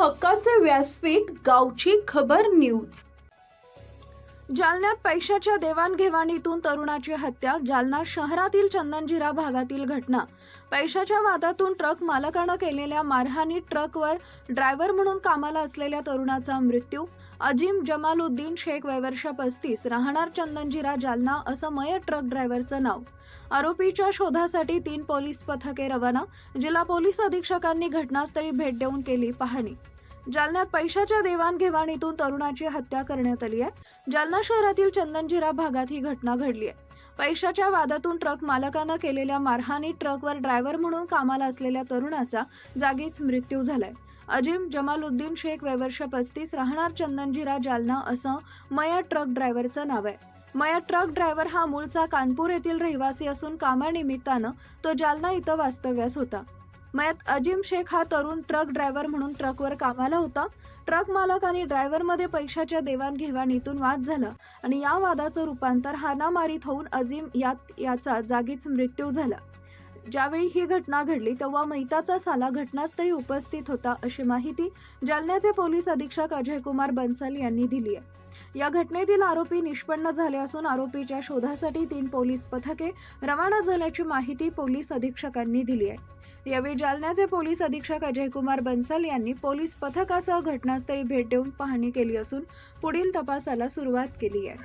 हक्काचे व्यासपीठ गावची खबर न्यूज. जालन्यात पैशाच्या देवाणघेवाणीतून तरुणाची हत्या जालना शहरातील चंदनजिरा भागातील घटना. पैशाच्या वादातून ट्रक मालकानं केलेल्या मारहाणीत ट्रकवर ड्रायव्हर म्हणून कामाला असलेल्या तरुणाचा मृत्यू. अजिम जमालुद्दीन शेख वयवर्ष पस्तीस राहणार चंदनजिरा जालना असं मय ट्रक ड्रायव्हरचं नाव. आरोपीच्या शोधासाठी तीन पोलीस पथके रवाना जिल्हा पोलीस अधीक्षकांनी घटनास्थळी भेट देऊन केली पाहणी. जालन्यात पैशाच्या देवाणघेवाणीतून तरुणाची हत्या करण्यात आली आहे. जालना शहरातील चंदनजिरा भागात ही घटना घडली आहे. पैशाच्या वादातून ट्रक मालकानं केलेल्या मारहाणीत ट्रकवर ड्रायव्हर म्हणून कामाला असलेल्या तरुणाचा जागीच मृत्यू झालाय. अजिम जमालुद्दीन शेख वयवर्ष पस्तीस राहणार चंदनजीरा जालना असं मया ट्रक ड्रायव्हरचं नाव आहे. मया ट्रक ड्रायव्हर हा मूळचा कानपूर येथील रहिवासी असून कामानिमित्तानं तो जालना इथं वास्तव्यास होता. मयत अजिम शेख हा तरुण ट्रक ड्रायव्हर म्हणून ट्रकवर कामाला होता. ट्रक मालक आणि ड्रायव्हरमध्ये पैशाच्या देवाणघेवाणीतून वाद झाला आणि या वादाचं रूपांतर हानामारीत होऊन अजिम यात याचा जागीच मृत्यू झाला. ज्यावेळी ही घटना घडली तेव्हा मैताचा साला घटनास्थळी उपस्थित होता अशी माहिती जालन्याचे पोलीस अधीक्षक अजय कुमार बन्सल यांनी दिली आहे. या घटनेतील आरोपी निष्पन्न झाले असून आरोपीच्या शोधासाठी तीन पोलीस पथके रवाना झाल्याची माहिती पोलीस अधीक्षकांनी दिली आहे. यावेळी जालन्याचे पोलीस अधीक्षक अजय कुमार बन्सल यांनी पोलीस पथकासह घटनास्थळी भेट देऊन पाहणी केली असून पुढील तपासाला सुरुवात केली आहे.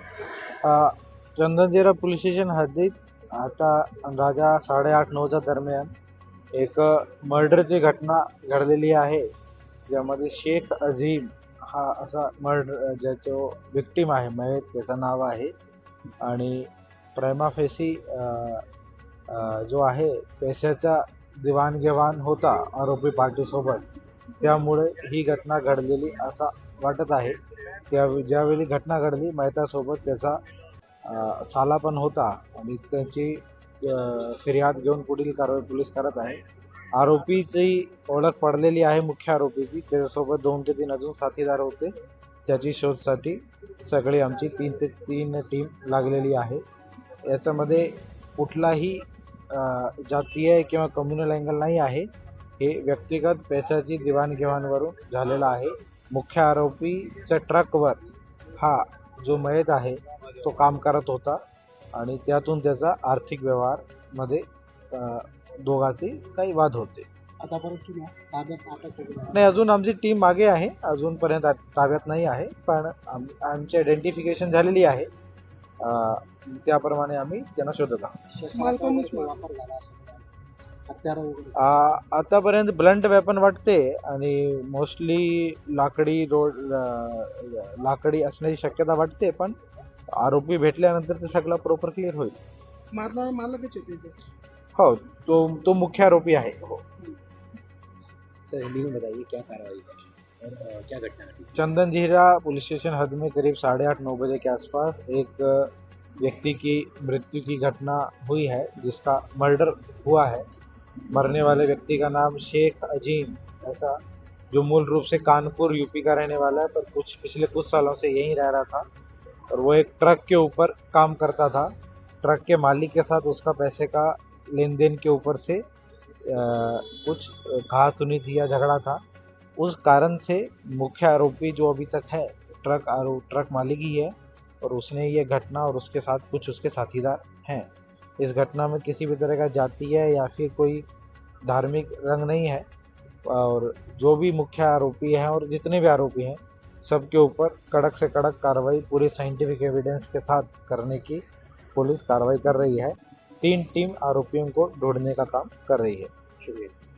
चंदनजेरा पोलीस स्टेशन हद्दीत आता अंदाजा साडेआठ नऊच्या दरम्यान एक मर्डरची घटना घडलेली आहे ज्यामध्ये शेख अझीम हा असा मर्डर ज्याचं विक्टीम आहे मयत त्याचं नाव आहे. आणि प्रेमाफेसी जो आहे पैशाचा दिवाणघेवाण होता आरोपी पार्टीसोबत. त्यामुळे ही घटना घडलेली असा वाटत आहे. त्या ज्यावेळी घटना घडली मयतासोबत त्याचा साला पण होता आणि त्याची फिर्याद घेऊन पुढील कारवाई पोलीस करत आहे. आरोपीची ओळख पडलेली आहे मुख्य आरोपीची. त्याच्यासोबत दोन ते तीन अजून साथीदार होते. त्याची शोधसाठी सगळी आमची तीन ते तीन टीम लागलेली आहे. याच्यामध्ये कुठलाही जातीय किंवा कम्युनल अँगल नाही आहे. हे व्यक्तिगत पैशाची देवाणघेवाणवरून झालेलं आहे. मुख्य आरोपीच्या ट्रकवर हा जो मयत आहे तो काम करत होता आणि त्यातून त्याचा आर्थिक व्यवहारमध्ये दोघांचे काही वाद होते. आतापर्यंत ताब्यात अटक. नाही अजून आमची टीम मागे आहे. अजूनपर्यंत ताब्यात नाही आहे पण आम आमची आयडेंटिफिकेशन झालेली आहे. त्याप्रमाणे आम्ही त्यांना शोधत आहोत. आतापर्यंत ब्लंट वेपन वाटते आणि मोस्टली लाकडी रोड लाकडी असण्याची शक्यता वाटते पण आरोपी भेटल्यानंतर ते सगळं प्रॉपर क्लिअर होईल. मारणारा मालकच आहे त्याचे हो तो तो मुख्य आरोपी आहे. हो. सर हिंदी में बताइए क्या कार्रवाई है? और अ, क्या घटना घटी? चंदन जीरा पुलिस स्टेशन हद में करीब साढ़े आठ नौ बजे के आसपास एक अ, व्यक्ति की मृत्यु की घटना हुई है जिसका मर्डर हुआ है। मरने वाले व्यक्ति का नाम शेख अजीम ऐसा जो मूल रूप से कानपुर यूपी का रहने वाला है पर कुछ पिछले कुछ सालों से यहीं रह रहा था। और वो एक ट्रक के ऊपर काम करता था। ट्रक के मालिक के साथ उसका पैसे का लेन देन के ऊपर से अ, कुछ कहा सुनी थी या झगड़ा था। उस कारण से मुख्य आरोपी जो अभी तक है ट्रक आरो ट्रक मालिक ही है और उसने ये घटना और उसके साथ कुछ उसके साथीदार हैं। इस घटना में किसी भी तरह का जाति है या फिर कोई धार्मिक रंग नहीं है और जो भी मुख्य आरोपी हैं और जितने भी आरोपी हैं सबके ऊपर कड़क से कड़क कार्रवाई, पूरी साइंटिफिक एविडेंस के साथ करने की पुलिस कार्रवाई कर रही है। तीन टीम आरोपियों को ढूँढने का काम कर रही है। शुक्रिया